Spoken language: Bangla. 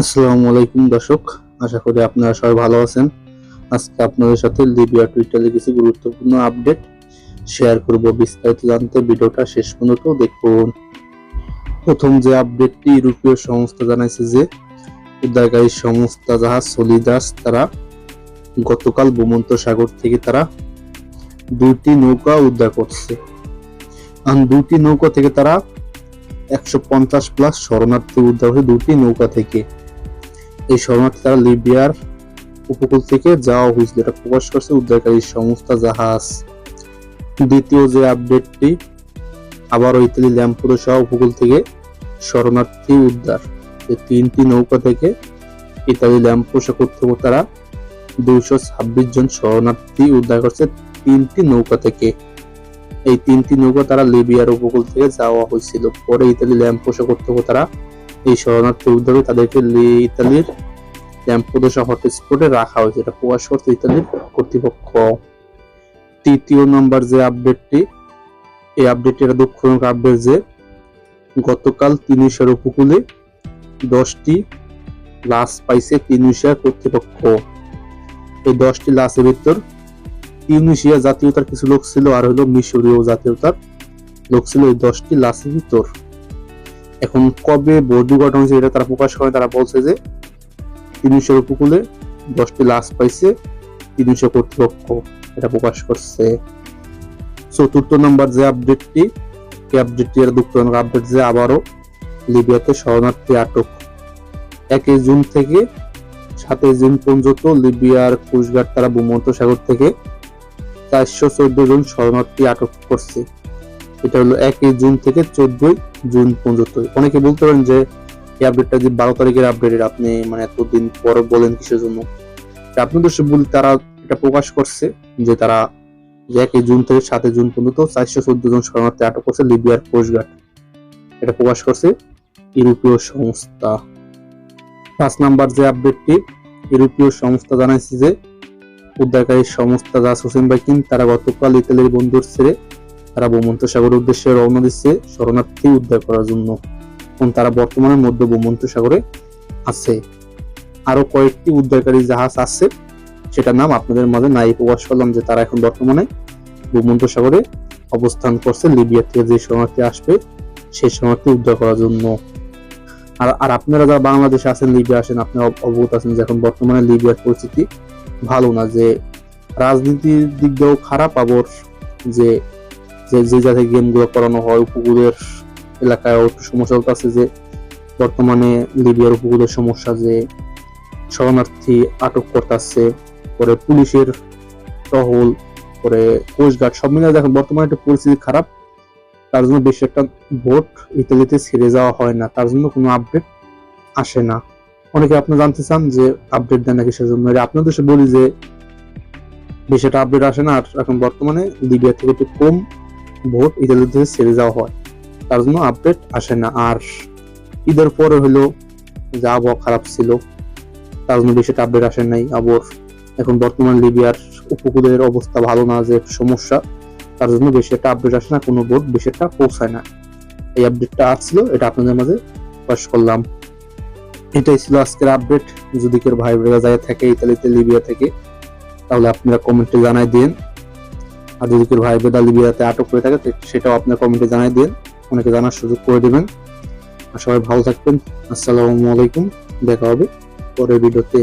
আসসালামু আলাইকুম দর্শক, আশা করি আপনারা সবাই ভালো আছেন। আজকে আপনাদের সাথে লিবিয়া টুইটারে কিছু গুরুত্বপূর্ণ আপডেট শেয়ার করব। বিস্তারিত জানতে ভিডিওটা শেষ পর্যন্ত দেখুন। প্রথম যে আপডেটটি ইউরোপীয় সংস্থা জানাইছে যে উদ্ধারকারী সংস্থা জাহাজ সলিদাস তারা গতকাল ভূমন্ত সাগর থেকে তারা দুটি নৌকা উদ্ধার করছে। দুইটি নৌকা থেকে তারা একশো পঞ্চাশ প্লাস শরণার্থী উদ্ধার হয়েছে দুটি নৌকা থেকে এই শরণার্থী তারা লিবিয়ার উপকূল থেকে যাওয়া হয়েছিল এটা প্রকাশ করছে, উদ্ধারকারী সংস্থা জাহাজ। দ্বিতীয় যে আপডেটটি, আবারও ইতালি ল্যাম্পুরোসা উপকূল থেকে শরণার্থী উদ্ধার। এই তিনটি নৌকা থেকে ইতালি ল্যাম্পুরোসা কর্তৃপক্ষ তারা দুইশো ছাব্বিশ জন শরণার্থী উদ্ধার করছে তিনটি নৌকা থেকে। এই তিনটি নৌকা তারা লিবিয়ার উপকূল থেকে যাওয়া হয়েছিল। পরে ইতালি ল্যাম্পোসা কর্তৃপক্ষ তারা এই শরণার্থী উদ্ধারে তাদেরকে ইতালির ল্যাম্পোদোসা হটস্পটে রাখা হয়েছে। এটা প্রকাশ করছে ইতালির কর্তৃপক্ষ। তৃতীয় নম্বর যে আপডেটটি, এই আপডেটটি এটা দুঃখজনক আপডেট যে গতকাল তিনুশার উপকূলে দশটি লাশ পাইছে তিনুশা কর্তৃপক্ষ। এই দশটি লাশের ভিতর তিউনিশিয়া জাতীয়তার কিছু লোক ছিল আর হলো মিশরীয় জাতীয়তার লোক ছিল এই দশটি লাশের ভিতর। এখন কবে বধু ঘটনা হয়েছে এটা তারা প্রকাশ করে, তারা বলছে যে তিনশোর উপকূলে দশটি লাশ পাইছে, তিনশো কর্তৃপক্ষ এটা প্রকাশ করছে। চতুর্থ নম্বর যে আপডেটটি এই আপডেটটি এর দুঃখজনক আপডেট যে আবারও লিবিয়াতে শরণার্থী আটক। একই জুন থেকে সাতই জুন পর্যন্ত লিবিয়ার কোস্টগার্ড তারা ভূমধ্য সাগর থেকে চারশো চোদ্দ জন শরণার্থী আটক করছে। এটা হলো একই জুন থেকে চোদ্দই জুন পর্যন্ত। অনেকে বলতে পারেন যে, এই আপডেটটা যে বারো তারিখের আপডেট আপনি মানে এতদিন পর বলেন কিসের জন্য? আপনাদের সে বলি, তারা এটা প্রকাশ করছে যে তারা একই জুন থেকে সাতই জুন পর্যন্ত চারশো চোদ্দ জন শরণার্থী আটক করছে লিবিয়ার কোস্টগার্ড এটা প্রকাশ করছে ইউরোপীয় সংস্থা। পাঁচ নাম্বার যে আপডেটটি ইউরোপীয় সংস্থা জানাইছে যে, উদ্ধারকারী সংস্থা জাস হোসেন বাইকিন তারা গতকাল ইতালির বন্দর ছেড়ে তারা ভূমন্ত সাগরের উদ্দেশ্যে রওনা দিচ্ছে শরণার্থী উদ্ধার করার জন্য। এবং তারা বর্তমানে মধ্য ভূমন্ত সাগরে আছে। আরও কয়েকটি উদ্ধারকারী জাহাজ আছে, সেটার নাম আপনাদের মাঝে নাই প্রকাশ করলাম যে তারা এখন বর্তমানে ভূমন্ত সাগরে অবস্থান করছে, লিবিয়া থেকে যে শরণার্থী আসবে, সেই শরণার্থী উদ্ধার করার জন্য। আর আর আপনারা যারা বাংলাদেশে আছেন, লিবিয়া আসেন আপনি অব- অবগত আছেন যে এখন বর্তমানে লিবিয়ার পরিস্থিতি ভালো না, যে রাজনীতির দিক দিয়েও খারাপ আবার, যে যে যে জায়গায় গেমগুলো করানো হয়, উপকূলের এলাকায় একটু সমস্যা আছে যে, বর্তমানে লিবিয়ার উপকূলের সমস্যা যে, শরণার্থী আটক করতেছে, পরে পুলিশের টহল, পরে কোস্টগার্ড সব মিলিয়ে দেখেন বর্তমানে একটা পরিস্থিতি খারাপ। তার জন্য বেশি একটা ভোট ইতালিতে ছেড়ে যাওয়া হয় না, তার জন্য কোনো আপডেট আসে না। অনেকে আপনি জানতে চান যে আপডেট দেন নাকি সেজন্য। আপনাদের সে বলি যে, বেশি একটা আপডেট আসে না, আর এখন বর্তমানে লিবিয়া থেকে একটু কম ভোট ইতালিতে ছেড়ে যাওয়া হয়। তার জন্য আপডেট আসে না। আর ঈদের পরে হলো যে আবহাওয়া খারাপ ছিল, তার জন্য বেশি আপডেট আসে নাই। আবার এখন বর্তমান লিবিয়ার উপকূলের অবস্থা ভালো না, যে সমস্যা, তার জন্য বেশি একটা আপডেট আসে না। কোনো ভোট বেশি একটা পৌঁছায় না। এই আপডেটটা আসছিল, এটা আপনাদের মাঝে প্রকাশ করলাম। এটাই ছিল আজকের আপডেট যদি কেউ ভাই বোনেরা যায় থাকে ইতালিতে, লিবিয়া থেকে, তাহলে আপনারা কমেন্টে জানাই দিন। আর যদি কেউ ভাই বেদা বিয়াতে আটক হয়ে থাকে সেটাও আপনার কমেন্টে জানাই দিন। অনেকে জানার সুযোগ করে দেবেন। আর সবাই ভালো থাকবেন। আসসালামু আলাইকুম। দেখা হবে পরের ভিডিওতে।